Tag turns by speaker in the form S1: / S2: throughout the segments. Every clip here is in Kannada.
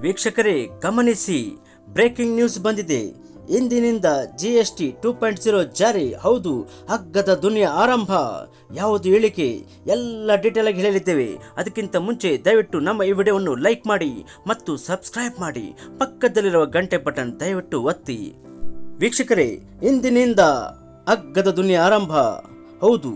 S1: ವೀಕ್ಷಕರೇ, ಗಮನಿಸಿ, ಬ್ರೇಕಿಂಗ್ ನ್ಯೂಸ್ ಬಂದಿದೆ. ಇಂದಿನಿಂದ G S T two point zero ಜಾರಿ. ಹೌದು, ಹಗ್ಗದ ದುನಿಯಾ ಆರಂಭ. ಯಾವುದು ಹೇಳಿಕೆ? ಎಲ್ಲ ಡೀಟೇಲ್ ಆಗಿ ಹೇಳಿದ್ದೇವೆ. ಅದಕ್ಕಿಂತ ಮುಂಚೆ ದಯವಿಟ್ಟು ನಮ್ಮ ಈ ವಿಡಿಯೋವನ್ನು ಲೈಕ್ ಮಾಡಿ ಮತ್ತು ಸಬ್ಸ್ಕ್ರೈಬ್ ಮಾಡಿ. ಪಕ್ಕದಲ್ಲಿರುವ ಗಂಟೆ ಬಟನ್ ದಯವಿಟ್ಟು ಒತ್ತಿ. ವೀಕ್ಷಕರೇ, ಇಂದಿನಿಂದ ಅಗ್ಗದ ದುನಿಯಾ ಆರಂಭ. ಹೌದು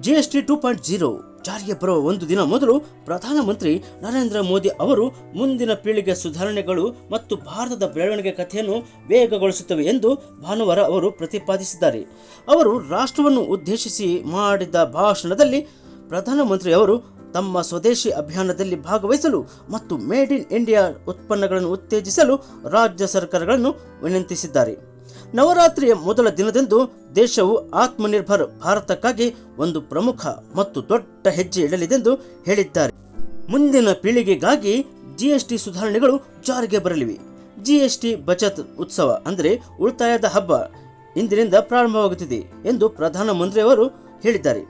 S1: G S T two point zero ಜಾರಿಗೆ ಬರುವ ಒಂದು ದಿನ ಮೊದಲು ಪ್ರಧಾನಮಂತ್ರಿ ನರೇಂದ್ರ ಮೋದಿ ಅವರು ಮುಂದಿನ ಪೀಳಿಗೆ ಸುಧಾರಣೆಗಳು ಮತ್ತು ಭಾರತದ ಬೆಳವಣಿಗೆ ಕಥೆಯನ್ನು ವೇಗಗೊಳಿಸುತ್ತವೆ ಎಂದು ಭಾನುವಾರ ಅವರು ಪ್ರತಿಪಾದಿಸಿದ್ದಾರೆ. ಅವರು ರಾಷ್ಟ್ರವನ್ನು ಉದ್ದೇಶಿಸಿ ಮಾಡಿದ ಭಾಷಣದಲ್ಲಿ ಪ್ರಧಾನಮಂತ್ರಿ ಅವರು ತಮ್ಮ ಸ್ವದೇಶಿ ಅಭಿಯಾನದಲ್ಲಿ ಭಾಗವಹಿಸಲು ಮತ್ತು ಮೇಡ್ ಇನ್ ಇಂಡಿಯಾ ಉತ್ಪನ್ನಗಳನ್ನು ಉತ್ತೇಜಿಸಲು ರಾಜ್ಯ ಸರ್ಕಾರಗಳನ್ನು ವಿನಂತಿಸಿದ್ದಾರೆ. ನವರಾತ್ರಿಯ ಮೊದಲ ದಿನದಂದು ದೇಶವು ಆತ್ಮನಿರ್ಭರ್ ಭಾರತಕ್ಕಾಗಿ ಒಂದು ಪ್ರಮುಖ ಮತ್ತು ದೊಡ್ಡ ಹೆಜ್ಜೆ ಇಡಲಿದೆಂದು ಹೇಳಿದ್ದಾರೆ. ಮುಂದಿನ ಪೀಳಿಗೆಗಾಗಿ ಜಿಎಸ್ಟಿ ಸುಧಾರಣೆಗಳು ಜಾರಿಗೆ ಬರಲಿವೆ. ಜಿಎಸ್ಟಿ ಬಚತ್ ಉತ್ಸವ ಅಂದರೆ ಉಳಿತಾಯದ ಹಬ್ಬ ಇಂದಿನಿಂದ ಪ್ರಾರಂಭವಾಗುತ್ತಿದೆ ಎಂದು ಪ್ರಧಾನಮಂತ್ರಿಯವರು ಹೇಳಿದ್ದಾರೆ.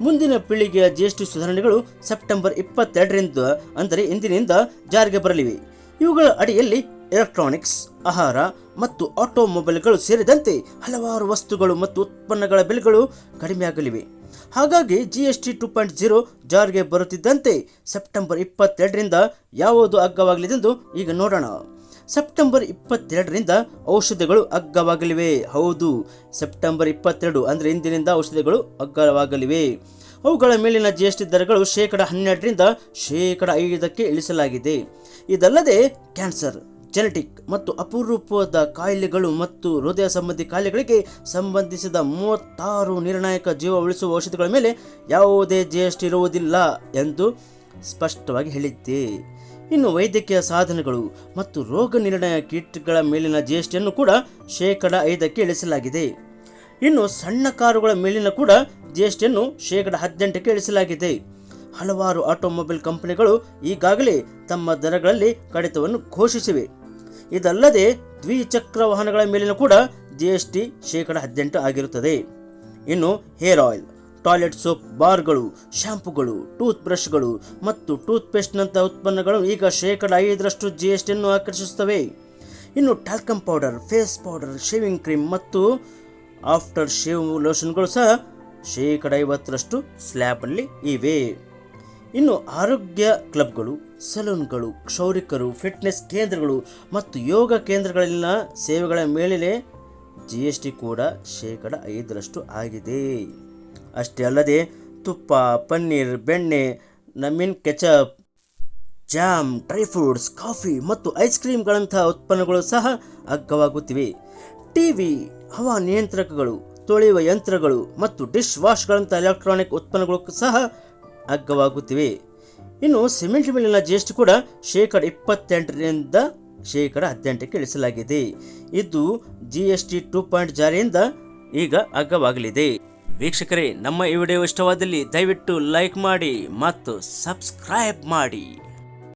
S1: ಮುಂದಿನ ಪೀಳಿಗೆಯ ಜಿಎಸ್ಟಿ ಸುಧಾರಣೆಗಳು ಸೆಪ್ಟೆಂಬರ್ ಇಪ್ಪತ್ತೆರಡರಿಂದ ಅಂದರೆ ಇಂದಿನಿಂದ ಜಾರಿಗೆ ಬರಲಿವೆ. ಇವುಗಳ ಅಡಿಯಲ್ಲಿ ಎಲೆಕ್ಟ್ರಾನಿಕ್ಸ್, ಆಹಾರ ಮತ್ತು ಆಟೋಮೊಬೈಲ್ಗಳು ಸೇರಿದಂತೆ ಹಲವಾರು ವಸ್ತುಗಳು ಮತ್ತು ಉತ್ಪನ್ನಗಳ ಬೆಲೆಗಳು ಕಡಿಮೆಯಾಗಲಿವೆ. ಹಾಗಾಗಿ G S T two point zero ಜಾರಿಗೆ ಬರುತ್ತಿದ್ದಂತೆ ಸೆಪ್ಟೆಂಬರ್ ಇಪ್ಪತ್ತೆರಡರಿಂದ ಯಾವುದು ಅಗ್ಗವಾಗಲಿದೆಂದು ಈಗ ನೋಡೋಣ. ಸೆಪ್ಟೆಂಬರ್ ಇಪ್ಪತ್ತೆರಡರಿಂದ ಔಷಧಿಗಳು ಅಗ್ಗವಾಗಲಿವೆ. ಹೌದು, ಸೆಪ್ಟೆಂಬರ್ ಇಪ್ಪತ್ತೆರಡು ಅಂದರೆ ಇಂದಿನಿಂದ ಔಷಧಿಗಳು ಅಗ್ಗವಾಗಲಿವೆ. ಅವುಗಳ ಮೇಲಿನ ಜಿ ಎಸ್ ಟಿ ದರಗಳು ಶೇಕಡ ಹನ್ನೆರಡರಿಂದ ಶೇಕಡ ಐದಕ್ಕೆ ಇಳಿಸಲಾಗಿದೆ. ಇದಲ್ಲದೆ ಕ್ಯಾನ್ಸರ್ ಜೆನೆಟಿಕ್ ಮತ್ತು ಅಪರೂಪದ ಕಾಯಿಲೆಗಳು ಮತ್ತು ಹೃದಯ ಸಂಬಂಧಿ ಕಾಯಿಲೆಗಳಿಗೆ ಸಂಬಂಧಿಸಿದ ಮೂವತ್ತಾರು ನಿರ್ಣಾಯಕ ಜೀವ ಉಳಿಸುವ ಔಷಧಿಗಳ ಮೇಲೆ ಯಾವುದೇ ಜಿ ಎಸ್ ಟಿ ಇರುವುದಿಲ್ಲ ಎಂದು ಸ್ಪಷ್ಟವಾಗಿ ಹೇಳಿದ್ದೆ. ಇನ್ನು ವೈದ್ಯಕೀಯ ಸಾಧನಗಳು ಮತ್ತು ರೋಗ ನಿರ್ಣಯ ಕಿಟ್ಗಳ ಮೇಲಿನ ಜಿ ಎಸ್ ಟಿಯನ್ನು ಕೂಡ ಶೇಕಡ ಐದಕ್ಕೆ ಇಳಿಸಲಾಗಿದೆ. ಇನ್ನು ಸಣ್ಣ ಕಾರುಗಳ ಮೇಲಿನ ಕೂಡ ಜಿ ಎಸ್ ಟಿಯನ್ನು ಶೇಕಡ ಹದಿನೆಂಟಕ್ಕೆ ಇಳಿಸಲಾಗಿದೆ. ಹಲವಾರು ಆಟೋಮೊಬೈಲ್ ಕಂಪನಿಗಳು ಈಗಾಗಲೇ ತಮ್ಮ ದರಗಳಲ್ಲಿ ಕಡಿತವನ್ನು ಘೋಷಿಸಿವೆ. ಇದಲ್ಲದೆ ದ್ವಿಚಕ್ರ ವಾಹನಗಳ ಮೇಲಿನ ಕೂಡ ಜಿ ಎಸ್ ಟಿ ಶೇಕಡ ಹದಿನೆಂಟು ಆಗಿರುತ್ತದೆ. ಇನ್ನು ಹೇರ್ ಆಯಿಲ್, ಟಾಯ್ಲೆಟ್ ಸೋಪ್, ಬಾರ್ಗಳು ಶ್ಯಾಂಪುಗಳು ಟೂತ್ ಬ್ರಷ್ಗಳು ಮತ್ತು ಟೂತ್ ಪೇಸ್ಟ್ನಂಥ ಉತ್ಪನ್ನಗಳು ಈಗ ಶೇಕಡ ಐದರಷ್ಟು ಜಿ ಎಸ್ ಟಿಯನ್ನು ಆಕರ್ಷಿಸುತ್ತವೆ. ಇನ್ನು talcum powder, face powder, shaving cream ಮತ್ತು ಆಫ್ಟರ್ ಶೇವ್ ಲೋಷನ್ಗಳು ಸಹ ಶೇಕಡ ಐವತ್ತರಷ್ಟು ಸ್ಲ್ಯಾಬಲ್ಲಿ ಇವೆ. ಇನ್ನು ಆರೋಗ್ಯ ಕ್ಲಬ್ಗಳು ಸಲೂನ್ಗಳು, ಕ್ಷೌರಿಕರು, ಫಿಟ್ನೆಸ್ ಕೇಂದ್ರಗಳು ಮತ್ತು ಯೋಗ ಕೇಂದ್ರಗಳಲ್ಲಿನ ಸೇವೆಗಳ ಮೇಲೆ ಜಿ ಎಸ್ ಟಿ ಕೂಡ ಶೇಕಡ ಐದರಷ್ಟು ಆಗಿದೆ. ಅಷ್ಟೇ ಅಲ್ಲದೆ ತುಪ್ಪ, ಪನ್ನೀರ್, ಬೆಣ್ಣೆ, ನಮೀನ್ ketchup, jam, dry fruits, coffee ಮತ್ತು ಐಸ್ ಕ್ರೀಮ್ಗಳಂತಹ ಉತ್ಪನ್ನಗಳು ಸಹ ಅಗ್ಗವಾಗುತ್ತಿವೆ. ಟಿವಿ ಹವಾ ನಿಯಂತ್ರಕಗಳು, ತೊಳೆಯುವ ಯಂತ್ರಗಳು ಮತ್ತು ಡಿಶ್ ವಾಶ್ಗಳಂತಹ ಎಲೆಕ್ಟ್ರಾನಿಕ್ ಉತ್ಪನ್ನಗಳು ಸಹ ಅಗ್ಗವಾಗುತ್ತಿವೆ. ಇನ್ನು ಸಿಮೆಂಟ್ ಮೇಲಿನ ಜಿ ಎಸ್ ಟಿ ಕೂಡ ಶೇಕಡ ಇಪ್ಪತ್ತೆಂಟರಿಂದ ಶೇಕಡ ಹದಿನೆಂಟಕ್ಕೆ ಇಳಿಸಲಾಗಿದೆ. ಇದು G S T two point ಜಾರಿಯಿಂದ ಈಗ ಅಗ್ಗವಾಗಲಿದೆ. ವೀಕ್ಷಕರೇ, ನಮ್ಮ ಈ ವಿಡಿಯೋ ಇಷ್ಟವಾದಲ್ಲಿ ದಯವಿಟ್ಟು ಲೈಕ್ ಮಾಡಿ ಮತ್ತು ಸಬ್ಸ್ಕ್ರೈಬ್ ಮಾಡಿ.